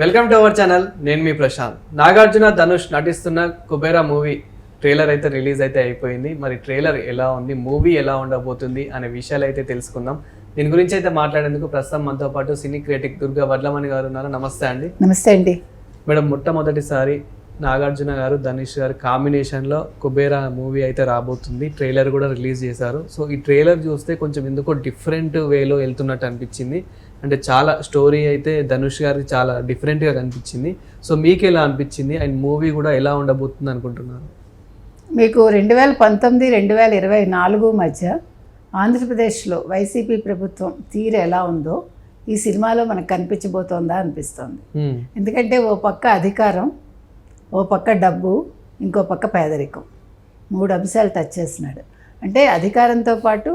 Welcome to our channel నేను మీ ప్రశాంత్. నాగార్జున ధనుష్ నటిస్తున్న Kubera movie trailer అయితే రిలీజ్ అయితే అయిపోయింది. మరి ట్రైలర్ ఎలా ఉంది మూవీ ఎలా ఉండబోతుంది అనే విషయాలు అయితే తెలుసుకుందాం. దీని గురించి అయితే మాట్లాడేందుకు ప్రస్తుతం మనతో పాటు సినీ క్రిటిక్ దుర్గా వడ్లమణి గారు ఉన్నారు. నమస్తే అండి. నమస్తే అండి. మేడం మొట్టమొదటిసారి నాగార్జున గారు ధనుష్ గారు కాంబినేషన్లో కుబేరా మూవీ అయితే రాబోతుంది. ట్రైలర్ కూడా రిలీజ్ చేశారు. సో ఈ ట్రైలర్ చూస్తే కొంచెం ఎందుకో డిఫరెంట్ వేలో వెళ్తున్నట్టు అనిపించింది. అంటే చాలా స్టోరీ అయితే ధనుష్ గారికి చాలా డిఫరెంట్గా కనిపించింది. సో మీకు ఎలా అనిపించింది? అండ్ మూవీ కూడా ఎలా ఉండబోతుంది అనుకుంటున్నారు? మీకు రెండు వేల పంతొమ్మిది రెండు వేల ఇరవై నాలుగు మధ్య ఆంధ్రప్రదేశ్లో వైసీపీ ప్రభుత్వం తీరు ఎలా ఉందో ఈ సినిమాలో మనకు కనిపించబోతోందా అనిపిస్తోంది. మ్మ్. ఎందుకంటే ఓ పక్క అధికారం ఓ పక్క డబ్బు ఇంకో పక్క పేదరికం. మూడు అంశాలు టచ్ చేస్తున్నాడు. అంటే అధికారంతో పాటు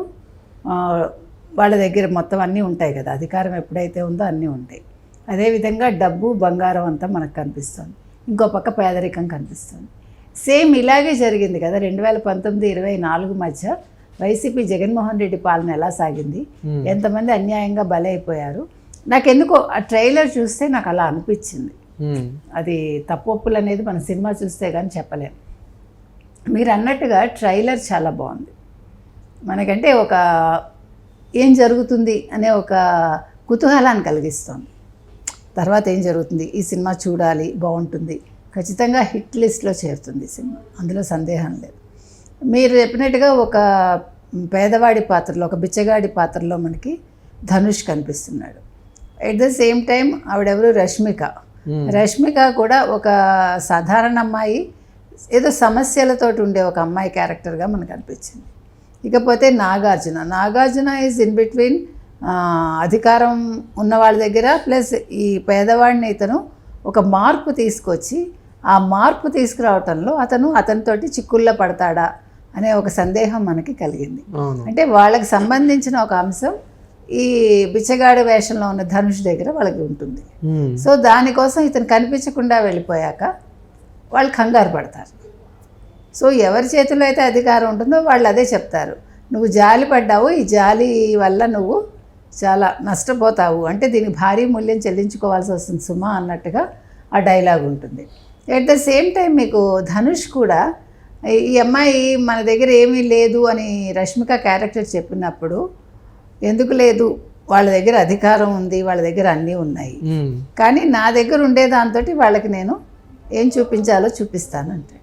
వాళ్ళ దగ్గర మొత్తం అన్నీ ఉంటాయి కదా. అధికారం ఎప్పుడైతే ఉందో అన్నీ ఉంటాయి. అదేవిధంగా డబ్బు బంగారం అంతా మనకు కనిపిస్తుంది. ఇంకో పక్క పేదరికం కనిపిస్తుంది. సేమ్ ఇలాగే జరిగింది కదా రెండు వేల పంతొమ్మిది ఇరవై నాలుగు మధ్య వైసీపీ జగన్మోహన్ రెడ్డి పాలన ఎలా సాగింది. ఎంతమంది అన్యాయంగా బలైపోయారు? నాకెందుకో ఆ ట్రైలర్ చూస్తే నాకు అలా అనిపించింది. అది తప్పొప్పులు అనేది మన సినిమా చూస్తే కానీ చెప్పలేం. మీరు అన్నట్టుగా ట్రైలర్ చాలా బాగుంది. మనకంటే ఒక ఏం జరుగుతుంది అనే ఒక కుతూహలాన్ని కలిగిస్తుంది. తర్వాత ఏం జరుగుతుంది? ఈ సినిమా చూడాలి బాగుంటుంది. ఖచ్చితంగా హిట్ లిస్ట్లో చేరుతుంది ఈ సినిమా. అందులో సందేహం లేదు. మీరు చెప్పినట్టుగా ఒక పేదవాడి పాత్రలో ఒక బిచ్చగాడి పాత్రలో మనకి ధనుష్ కనిపిస్తున్నాడు. ఎట్ ద సేమ్ టైం ఆవిడెవరు? రష్మిక. రష్మిక కూడా ఒక సాధారణ అమ్మాయి ఏదో సమస్యలతోటి ఉండే ఒక అమ్మాయి క్యారెక్టర్గా మనకు అనిపించింది. ఇకపోతే Nagarjuna. Nagarjuna is in between అధికారం ఉన్న వాళ్ళ దగ్గర ప్లస్ ఈ పేదవాడిని ఇతను ఒక మార్పు తీసుకొచ్చి ఆ మార్పు తీసుకురావటంలో అతను అతనితోటి చిక్కుల్లో పడతాడా అనే ఒక సందేహం మనకి కలిగింది. అంటే వాళ్ళకి సంబంధించిన ఒక అంశం ఈ బిచ్చగాడి వేషంలో ఉన్న ధనుష్ దగ్గర వాళ్ళకి ఉంటుంది. సో దానికోసం ఇతను కనిపించకుండా వెళ్ళిపోయాక వాళ్ళు కంగారు పడతారు. సో ఎవరి చేతిలో అయితే అధికారం ఉంటుందో వాళ్ళు అదే చెప్తారు. నువ్వు జాలి పడ్డావు ఈ జాలి వల్ల నువ్వు చాలా నష్టపోతావు. అంటే దీనికి భారీ మూల్యం చెల్లించుకోవాల్సి వస్తుంది సుమా అన్నట్టుగా ఆ డైలాగ్ ఉంటుంది. ఎట్ ద సేమ్ టైం మీకు ధనుష్ కూడా ఈ అమ్మాయి మన దగ్గర ఏమీ లేదు అని రష్మిక క్యారెక్టర్ చెప్పినప్పుడు ఎందుకు లేదు? వాళ్ళ దగ్గర అధికారం ఉంది వాళ్ళ దగ్గర అన్నీ ఉన్నాయి. కానీ నా దగ్గర ఉండే దాంతో వాళ్ళకి నేను ఏం చూపించాలో చూపిస్తానంటే.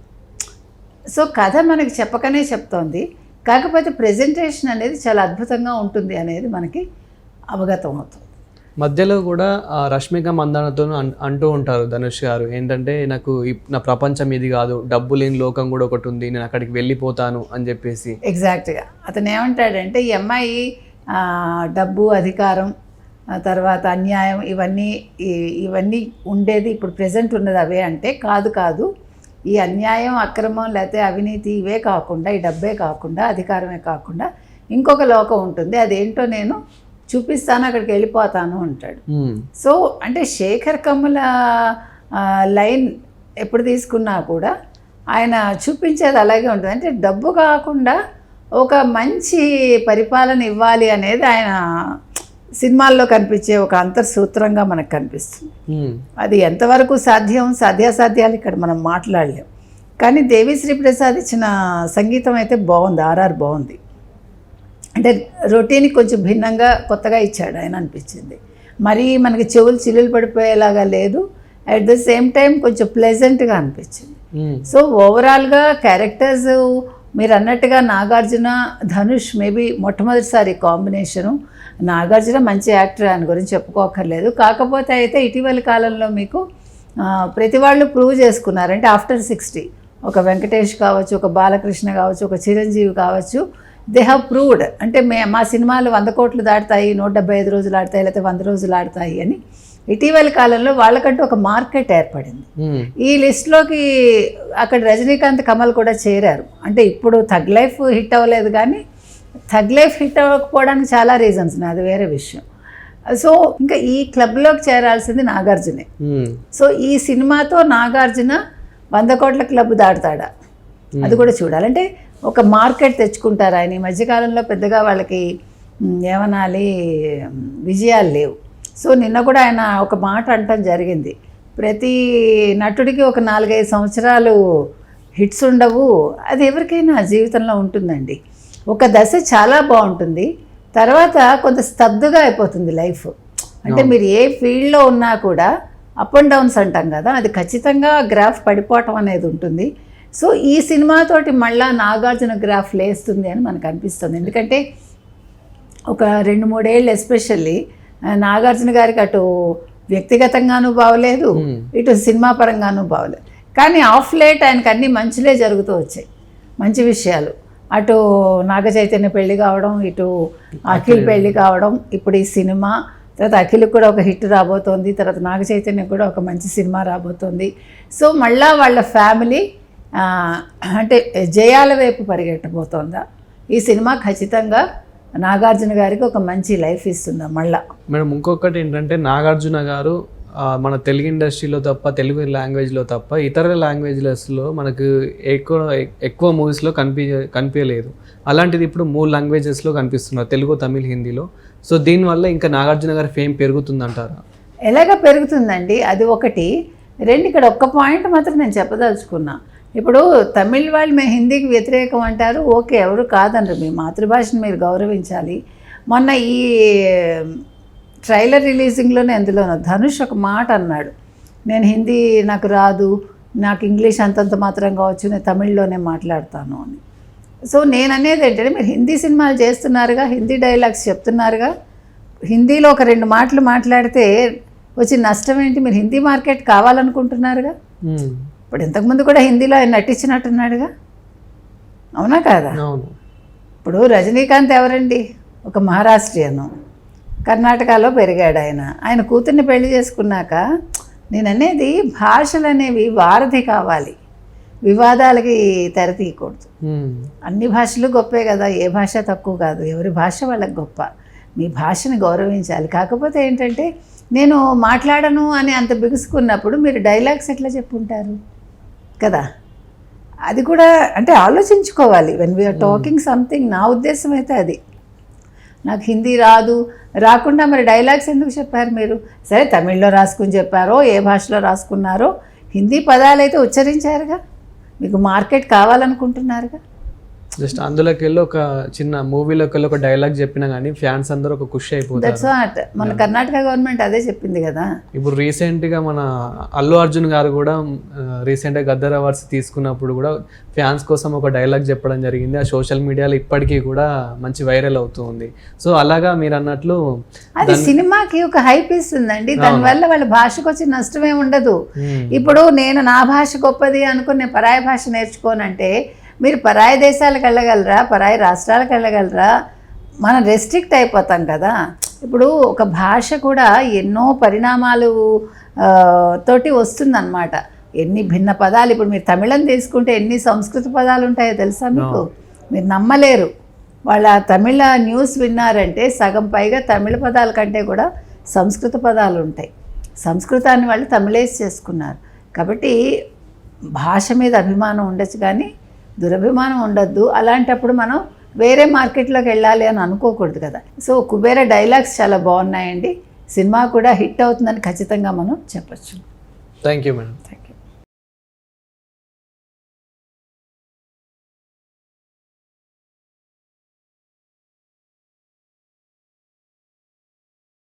సో కథ మనకి చెప్పకనే చెప్తోంది. కాకపోతే ప్రజెంటేషన్ అనేది చాలా అద్భుతంగా ఉంటుంది అనేది మనకి అవగతం అవుతుంది. మధ్యలో కూడా రష్మిక మందానతో అంటూ ఉంటారు ధనుష్ గారు. ఏంటంటే నాకు నా ప్రపంచం ఇది కాదు డబ్బు లేని లోకం కూడా ఒకటి ఉంది నేను అక్కడికి వెళ్ళిపోతాను అని చెప్పేసి. ఎగ్జాక్ట్గా అతను ఏమంటాడంటే ఈ అమ్మాయి డబ్బు అధికారం తర్వాత అన్యాయం ఇవన్నీ ఇవన్నీ ఉండేది. ఇప్పుడు ప్రజెంట్ ఉన్నది అవే అంటే కాదు కాదు. ఈ అన్యాయం అక్రమం లేకపోతే అవినీతి ఇవే కాకుండా ఈ డబ్బే కాకుండా అధికారమే కాకుండా ఇంకొక లోకం ఉంటుంది. అదేంటో నేను చూపిస్తాను అక్కడికి వెళ్ళిపోతాను అంటాడు. సో అంటే శేఖర్ కమ్ముల లైన్ ఎప్పుడు తీసుకున్నా కూడా ఆయన చూపించేది అలాగే ఉంటుంది. అంటే డబ్బు కాకుండా ఒక మంచి పరిపాలన ఇవ్వాలి అనేది ఆయన సినిమాల్లో కనిపించే ఒక అంతర్సూత్రంగా మనకు కనిపిస్తుంది. అది ఎంతవరకు సాధ్యం సాధ్యాసాధ్యాలు ఇక్కడ మనం మాట్లాడలేం. కానీ దేవిశ్రీ ప్రసాద్ ఇచ్చిన సంగీతం అయితే బాగుంది ఆర్ఆర్ బాగుంది. అంటే రొటీన్కి కొంచెం భిన్నంగా కొత్తగా ఇచ్చాడు ఆయన అనిపించింది. మరీ మనకి చెవులు చిల్లులు పడిపోయేలాగా లేదు. అట్ ద సేమ్ టైం కొంచెం ప్లెజెంట్గా అనిపించింది. సో ఓవరాల్గా క్యారెక్టర్స్ మీరు అన్నట్టుగా నాగార్జున ధనుష్ మేబీ మొట్టమొదటిసారి కాంబినేషను. నాగార్జున మంచి యాక్టర్ అని గురించి చెప్పుకోకర్లేదు కాకపోతే అయితే ఇటీవలి కాలంలో మీకు ప్రతి వాళ్ళు ప్రూవ్ చేసుకున్నారంటే ఆఫ్టర్ సిక్స్టీ ఒక వెంకటేష్ కావచ్చు ఒక బాలకృష్ణ కావచ్చు ఒక చిరంజీవి కావచ్చు దే హ్యావ్ ప్రూవ్డ్. అంటే మే మా సినిమాలు వంద కోట్లు దాటుతాయి నూట డెబ్బై ఐదు రోజులు ఆడతాయి లేకపోతే వంద రోజులు ఆడతాయి అని. ఇటీవలి కాలంలో వాళ్ళకంటూ ఒక మార్కెట్ ఏర్పడింది. ఈ లిస్ట్లోకి అక్కడ రజనీకాంత్ కమల్ కూడా చేరారు. అంటే ఇప్పుడు థగ్ లైఫ్ హిట్ అవ్వలేదు కానీ థగ్ లైఫ్ హిట్ అవ్వకపోవడానికి చాలా రీజన్స్ ఉన్నాయి. అది వేరే విషయం. సో ఇంకా ఈ క్లబ్లోకి చేరాల్సింది నాగార్జునే. సో ఈ సినిమాతో నాగార్జున వంద కోట్ల క్లబ్ దాటుతాడా? అది కూడా చూడాలి. అంటే ఒక మార్కెట్ తెచ్చుకుంటారు ఆయన. ఈ మధ్యకాలంలో పెద్దగా వాళ్ళకి ఏమనాలి విజయాలు లేవు. సో నిన్న కూడా ఆయన ఒక మాట అంటం జరిగింది. ప్రతి నటుడికి ఒక నాలుగైదు సంవత్సరాలు హిట్స్ ఉండవు. అది ఎవరికైనా జీవితంలో ఉంటుందండి. ఒక దశ చాలా బాగుంటుంది. తర్వాత కొంత స్తబ్దుగా అయిపోతుంది లైఫ్. అంటే మీరు ఏ ఫీల్డ్లో ఉన్నా కూడా అప్ అండ్ డౌన్స్ అంటాం కదా అది ఖచ్చితంగా గ్రాఫ్ పడిపోవటం అనేది ఉంటుంది. సో ఈ సినిమాతోటి మళ్ళా నాగార్జున గ్రాఫ్ లేస్తుంది అని మనకు అనిపిస్తుంది. ఎందుకంటే ఒక రెండు మూడేళ్ళు ఎస్పెషల్లీ నాగార్జున గారికి అటు వ్యక్తిగతంగానూ బాగలేదు ఇటు సినిమా పరంగానూ బాగలేదు కానీ ఆఫ్ లేట్ ఆయనకు అన్ని మంచిలే జరుగుతూ వచ్చాయి. మంచి విషయాలు. అటు నాగ చైతన్య పెళ్ళి కావడం ఇటు అఖిల్ పెళ్ళి కావడం ఇప్పుడు ఈ సినిమా. తర్వాత అఖిల్కి కూడా ఒక హిట్ రాబోతోంది తర్వాత నాగ చైతన్య కూడా ఒక మంచి సినిమా రాబోతోంది. సో మళ్ళా వాళ్ళ ఫ్యామిలీ అంటే జయాల వైపు పరిగెట్టబోతోందా? ఈ సినిమా ఖచ్చితంగా నాగార్జున గారికి ఒక మంచి లైఫ్ ఇస్తుందా మళ్ళా. మేడం ఇంకొకటి ఏంటంటే నాగార్జున గారు మన తెలుగు ఇండస్ట్రీలో తప్ప తెలుగు లాంగ్వేజ్లో తప్ప ఇతర లాంగ్వేజ్లెస్లో మనకు ఎక్కువ ఎక్కువ మూవీస్లో కనిపి కనిపించలేదు. అలాంటిది ఇప్పుడు మూడు లాంగ్వేజెస్లో కనిపిస్తున్నారు తెలుగు తమిళ్ హిందీలో. సో దీనివల్ల ఇంకా నాగార్జున గారి ఫేమ్ పెరుగుతుందంటారా? ఎలాగ పెరుగుతుందండి? అది ఒకటి. రెండు ఇక్కడ ఒక్క పాయింట్ మాత్రం నేను చెప్పదలుచుకున్నా. ఇప్పుడు తమిళ్ వాళ్ళు మేము హిందీకి వ్యతిరేకం అంటారు ఓకే ఎవరు కాదనరు మీ మాతృభాషను మీరు గౌరవించాలి. మొన్న ఈ ట్రైలర్ రిలీజింగ్లోనే అందులోనూ ధనుష్ ఒక మాట అన్నాడు. నేను హిందీ నాకు రాదు నాకు ఇంగ్లీష్ అంతంత మాత్రం కావచ్చు నేను తమిళ్ళోనే మాట్లాడతాను అని. సో నేను అనేది ఏంటంటే మీరు హిందీ సినిమాలు చేస్తున్నారుగా హిందీ డైలాగ్స్ చెప్తున్నారుగా హిందీలో ఒక రెండు మాటలు మాట్లాడితే వచ్చి నష్టం ఏంటి? మీరు హిందీ మార్కెట్ కావాలనుకుంటున్నారుగా? ఇప్పుడు ఇంతకుముందు కూడా హిందీలో ఆయన నటించినట్టున్నాడుగా? అవునా కాదా? ఇప్పుడు రజనీకాంత్ ఎవరండి? ఒక మహారాష్ట్రియను. కర్ణాటకలో పెరిగాడు ఆయన. ఆయన కూతుర్ని పెళ్ళి చేసుకున్నాక నేను అనేది భాషలు అనేవి వారధి కావాలి. వివాదాలకి తెరతీయకూడదు. అన్ని భాషలు గొప్పే కదా. ఏ భాష తక్కువ కాదు. ఎవరి భాష వాళ్ళకి గొప్ప. మీ భాషని గౌరవించాలి. కాకపోతే ఏంటంటే నేను మాట్లాడను అని అంత బిగుసుకున్నప్పుడు మీరు డైలాగ్స్ ఎట్లా చెప్పుంటారు? కదా? అది కూడా అంటే ఆలోచించుకోవాలి. వెన్ వీఆర్ టాకింగ్ సంథింగ్ నా ఉద్దేశం అయితే అది. నాకు హిందీ రాదు. రాకుండా మరి డైలాగ్స్ ఎందుకు చెప్పారు మీరు? సరే తమిళ్ళో రాసుకుని చెప్పారో ఏ భాషలో రాసుకున్నారో హిందీ పదాలు అయితే ఉచ్చరించారుగా? మీకు మార్కెట్ కావాలనుకుంటున్నారుగా? జస్ట్ అందులోకి వెళ్ళి ఒక చిన్న మూవీలోకి వెళ్ళి ఒక డైలాగ్ చెప్పినా కానీ ఫ్యాన్స్ అందరూ ఒక ఖుషి అయిపోతారు. మన కర్ణాటక గవర్నమెంట్ అదే చెప్పింది కదా. ఇప్పుడు రీసెంట్గా మన అల్లు అర్జున్ గారు కూడా రీసెంట్గా గద్దర్ అవార్డ్స్ తీసుకున్నప్పుడు కూడా ఫ్యాన్స్ కోసం ఒక డైలాగ్ చెప్పడం జరిగింది. ఆ సోషల్ మీడియాలో ఇప్పటికీ కూడా మంచి వైరల్ అవుతూ ఉంది. సో అలాగా మీరు అన్నట్లు అది సినిమాకి ఒక హైప్ ఇస్తుందండి. దానివల్ల వాళ్ళ భాషకు వచ్చి నష్టమే ఉండదు. మ్మ్. ఇప్పుడు నేను నా భాష గొప్పది అనుకుని పరాయి భాష నేర్చుకోనంటే మీరు పరాయి దేశాలకు వెళ్ళగలరా? పరాయి రాష్ట్రాలకు వెళ్ళగలరా? మనం రెస్ట్రిక్ట్ అయిపోతాం కదా. ఇప్పుడు ఒక భాష కూడా ఎన్నో పరిణామాలు తోటి వస్తుందన్నమాట. ఎన్ని భిన్న పదాలు ఇప్పుడు మీరు తమిళం తీసుకుంటే ఎన్ని సంస్కృత పదాలు ఉంటాయో తెలుసా మీకు? మీరు నమ్మలేరు. వాళ్ళ తమిళ న్యూస్ విన్నారంటే సగం పైగా తమిళ పదాల కంటే కూడా సంస్కృత పదాలు ఉంటాయి. సంస్కృతాన్ని వాళ్ళు తమిళేసి చేసుకున్నారు. కాబట్టి భాష మీద అభిమానం ఉండొచ్చు కానీ దురభిమానం ఉండొద్దు. అలాంటప్పుడు మనం వేరే మార్కెట్లోకి వెళ్ళాలి అని అనుకోకూడదు కదా. సో కుబేర డైలాగ్స్ చాలా బాగున్నాయండి. సినిమా కూడా హిట్ అవుతుందని ఖచ్చితంగా మనం చెప్పచ్చు. Thank you madam